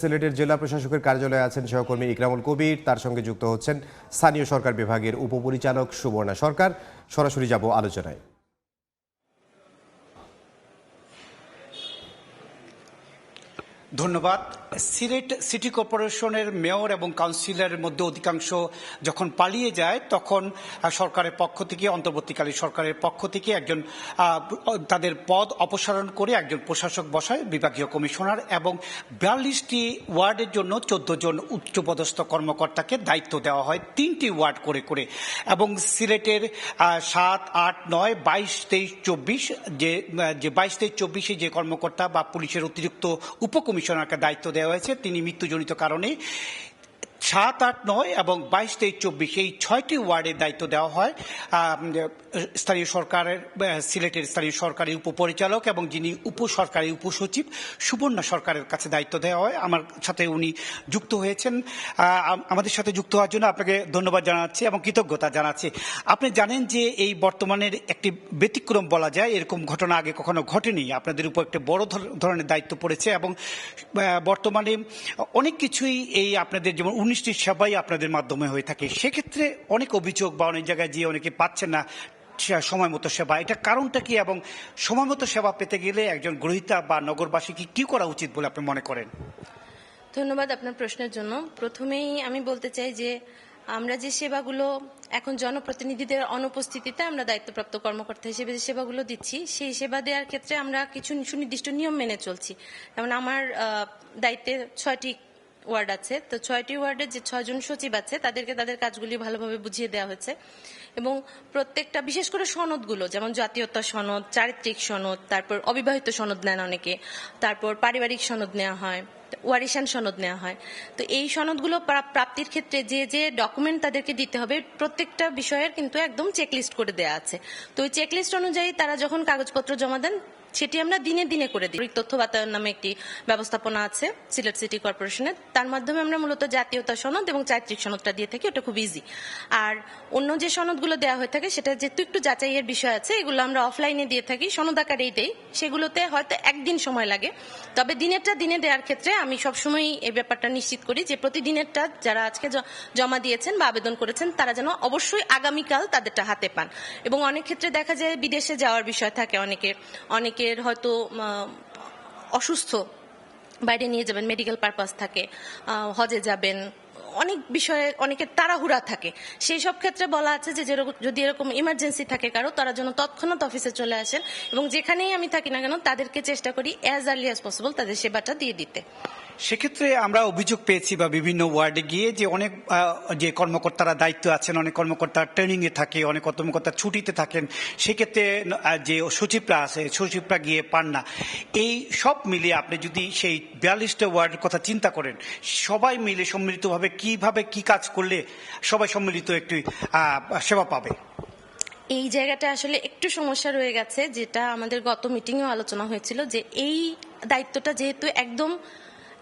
সিলেটের জেলা প্রশাসকের কার্যালয়ে আছেন সহকর্মী ইকরামুল কবির। তার সঙ্গে যুক্ত হচ্ছেন স্থানীয় সরকার বিভাগের উপপরিচালক সুবর্ণা সরকার। সরাসরি যাব আলোচনায়। ধন্যবাদ। সিলেট সিটি কর্পোরেশনের মেয়র এবং কাউন্সিলরের মধ্যে অধিকাংশ যখন পালিয়ে যায়, তখন সরকারের পক্ষ থেকে, অন্তর্বর্তীকালীন সরকারের পক্ষ থেকে একজন তাদের পদ অপসারণ করে একজন প্রশাসক বসায়, বিভাগীয় কমিশনার এবং বিয়াল্লিশটি ওয়ার্ডের জন্য চোদ্দ জন উচ্চপদস্থ কর্মকর্তাকে দায়িত্ব দেওয়া হয়, তিনটি ওয়ার্ড করে করে। এবং সিলেটের সাত, আট, নয়, বাইশ, তেইশ, চব্বিশ যে বাইশ, তেইশ, চব্বিশে যে কর্মকর্তা বা পুলিশের অতিরিক্ত উপকমিশনারকে দায়িত্ব দেওয়া হয়েছে। তিনি মৃত্যুজনিত কারণে সাত, আট, নয় এবং বাইশ, তেইশ, চব্বিশ এই ছয়টি ওয়ার্ডের দায়িত্ব দেওয়া হয়। স্থানীয় সরকারের সিলেটের স্থানীয় সরকারি উপপরিচালক এবং যিনি উপসরকারি উপসচিব সুবর্ণা সরকারের কাছে দায়িত্ব দেওয়া হয়। আমার সাথে উনি যুক্ত হয়েছেন। আমাদের সাথে যুক্ত হওয়ার জন্য আপনাকে ধন্যবাদ জানাচ্ছি এবং কৃতজ্ঞতা জানাচ্ছি। আপনি জানেন যে এই বর্তমানের একটি ব্যতিক্রম বলা যায়, এরকম ঘটনা আগে কখনো ঘটেনি। আপনাদের উপর একটা বড় ধর- ধরনের দায়িত্ব পড়েছে এবং বর্তমানে অনেক কিছুই এই আপনাদের যেমন উনিশটি সেবাই আপনাদের মাধ্যমে হয়ে থাকে। সেক্ষেত্রে অনেক অভিযোগ বা অনেক জায়গায় গিয়ে অনেকে পাচ্ছেন না সময় মতো সেবা। এটা কারণটা কি এবং সময় মতো সেবা পেতে গেলে একজন গ্রহীতা বা নগরবাসী কি কি করা উচিত বলে আপনি মনে করেন? ধন্যবাদ আপনার প্রশ্নের জন্য। প্রথমেই আমি বলতে চাই যে আমরা যে সেবাগুলো এখন জনপ্রতিনিধিদের অনুপস্থিতিতে আমরা দায়িত্বপ্রাপ্ত কর্মকর্তা হিসেবে যে সেবাগুলো দিচ্ছি, সেই সেবা দেওয়ার ক্ষেত্রে আমরা কিছু সুনির্দিষ্ট নিয়ম মেনে চলছি। যেমন আমার দায়িত্বে ছয়টি ওয়ার্ড আছে। তো ছয়টি ওয়ার্ডের যে ছয়জন সচিব আছে, তাদেরকে তাদের কাজগুলি ভালোভাবে বুঝিয়ে দেওয়া হয়েছে। এবং প্রত্যেকটা, বিশেষ করে সনদগুলো, যেমন জাতীয়তা সনদ, চারিত্রিক সনদ, তারপর অবিবাহিত সনদ নেন অনেকে, তারপর পারিবারিক সনদ নেওয়া হয় ওয়ারিশান সনদ নেওয়া হয়। তো এই সনদগুলো প্রা- প্রাপ্তির ক্ষেত্রে যে যে ডকুমেন্ট তাদেরকে দিতে হবে, প্রত্যেকটা বিষয়ের কিন্তু একদম চেকলিস্ট করে দেওয়া আছে। তো ওই চেকলিস্ট অনুযায়ী তারা যখন কাগজপত্র জমা দেন সেটি আমরা দিনে দিনে করে দিই। তথ্য বাতায়ন নামে একটি ব্যবস্থাপনা আছে, সিলেট সিটি কর্পোরেশনের তার মাধ্যমে আমরা মূলত জাতীয়তা সনদ এবং চারিত্রিক সনদটা দিয়ে থাকি, ওটা খুব ইজি আর অন্য যে সনদগুলো দেওয়া হয়ে থাকে, সেটা যেহেতু একটু যাচাইয়ের বিষয় আছে, এগুলো আমরা অফলাইনে দিয়ে থাকি, সনদ আকারেই দেই। সেগুলোতে হয়তো একদিন সময় লাগে। তবে দিনেরটা দিনে দেওয়ার ক্ষেত্রে আমি সবসময় এই ব্যাপারটা নিশ্চিত করি যে প্রতিদিনেরটা যারা আজকে জমা দিয়েছেন বা আবেদন করেছেন, তারা যেন অবশ্যই আগামীকাল তাদেরটা হাতে পান। এবং অনেক ক্ষেত্রে দেখা যায় বিদেশে যাওয়ার বিষয় থাকে অনেকের। অনেকের হয়তো অসুস্থ, বাইরে নিয়ে যাবেন মেডিকেল পারপাস থাকে হজে যাবেন, অনেক বিষয়ে অনেকের তাড়াহুড়া থাকে। সেই সব ক্ষেত্রে বলা আছে যে যদি এরকম ইমার্জেন্সি থাকে কারও, তারা যেন তৎক্ষণাৎ অফিসে চলে আসেন এবং যেখানেই আমি থাকি না কেন, তাদেরকে চেষ্টা করি অ্যাজ আর্লি অ্যাজ পসিবল তাদের সেবাটা দিয়ে দিতে। সেক্ষেত্রে আমরা অভিযোগ পেয়েছি বা বিভিন্ন ওয়ার্ডে গিয়ে যে অনেক যে কর্মকর্তারা দায়িত্ব আছেন, অনেক কর্মকর্তা ট্রেনিং এ থাকে, অনেক কর্মকর্তা ছুটিতে থাকেন, সেক্ষেত্রে যে সচিবরা আছে, সচিবরা গিয়ে পান না। এই সব মিলিয়ে আপনি যদি সেই বিয়াল্লিশটা ওয়ার্ডের কথা চিন্তা করেন, সবাই মিলে সম্মিলিতভাবে কীভাবে কি কাজ করলে সবাই সম্মিলিত একটি সেবা পাবে? এই জায়গাটা আসলে একটু সমস্যা রয়ে গেছে, যেটা আমাদের গত মিটিংয়েও আলোচনা হয়েছিল যে এই দায়িত্বটা যেহেতু একদম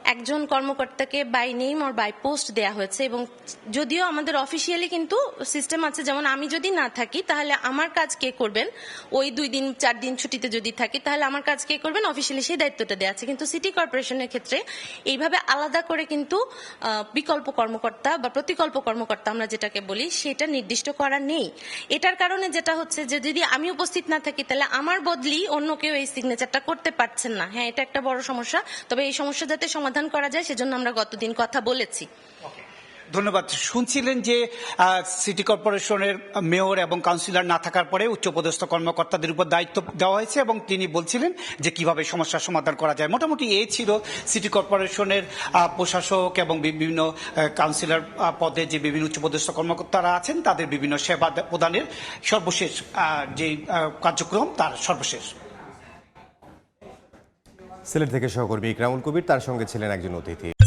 একজন কর্মকর্তাকে বাই নেম আর বাই পোস্ট দেয়া হয়েছে এবং যদিও আমাদের অফিসিয়ালি কিন্তু সিস্টেম আছে, যেমন আমি যদি না থাকি, তাহলে আমার কাজ কে করবেন? ওই দুই দিন, চার দিন ছুটিতে যদি থাকি, তাহলে আমার কাজ কে করবেন? অফিসিয়ালি সেই দায়িত্বটা দেওয়া আছে। কিন্তু সিটি কর্পোরেশনের ক্ষেত্রে এইভাবে আলাদা করে কিন্তু বিকল্প কর্মকর্তা বা প্রতিকল্প কর্মকর্তা আমরা যেটাকে বলি, সেটা নির্দিষ্ট করা নেই। এটার কারণে যেটা হচ্ছে যে, যদি আমি উপস্থিত না থাকি, তাহলে আমার বদলি অন্য কেউ এই সিগনেচারটা করতে পারছেন না। হ্যাঁ এটা একটা বড় সমস্যা, তবে এই সমস্যা যাতে সমাধান করা যায়, সেজন্য আমরা গতদিন কথা বলেছি। ধন্যবাদ। শুনছিলেন যে সিটি কর্পোরেশনের মেয়র এবং কাউন্সিলর না থাকার পরে উচ্চপদস্থ কর্মকর্তাদের উপর দায়িত্ব দেওয়া হয়েছে এবং তিনি বলছিলেন যে, কীভাবে সমস্যার সমাধান করা যায়। মোটামুটি এই ছিল সিটি কর্পোরেশনের প্রশাসক এবং বিভিন্ন কাউন্সিলর পদে যে বিভিন্ন উচ্চপদস্থ কর্মকর্তারা আছেন, তাদের বিভিন্ন সেবা প্রদানের সর্বশেষ যে কার্যক্রম, তার সর্বশেষ। সিলেট থেকে সহকর্মী ইকরামুল কবির তার সঙ্গে ছিলেন একজন অতিথি।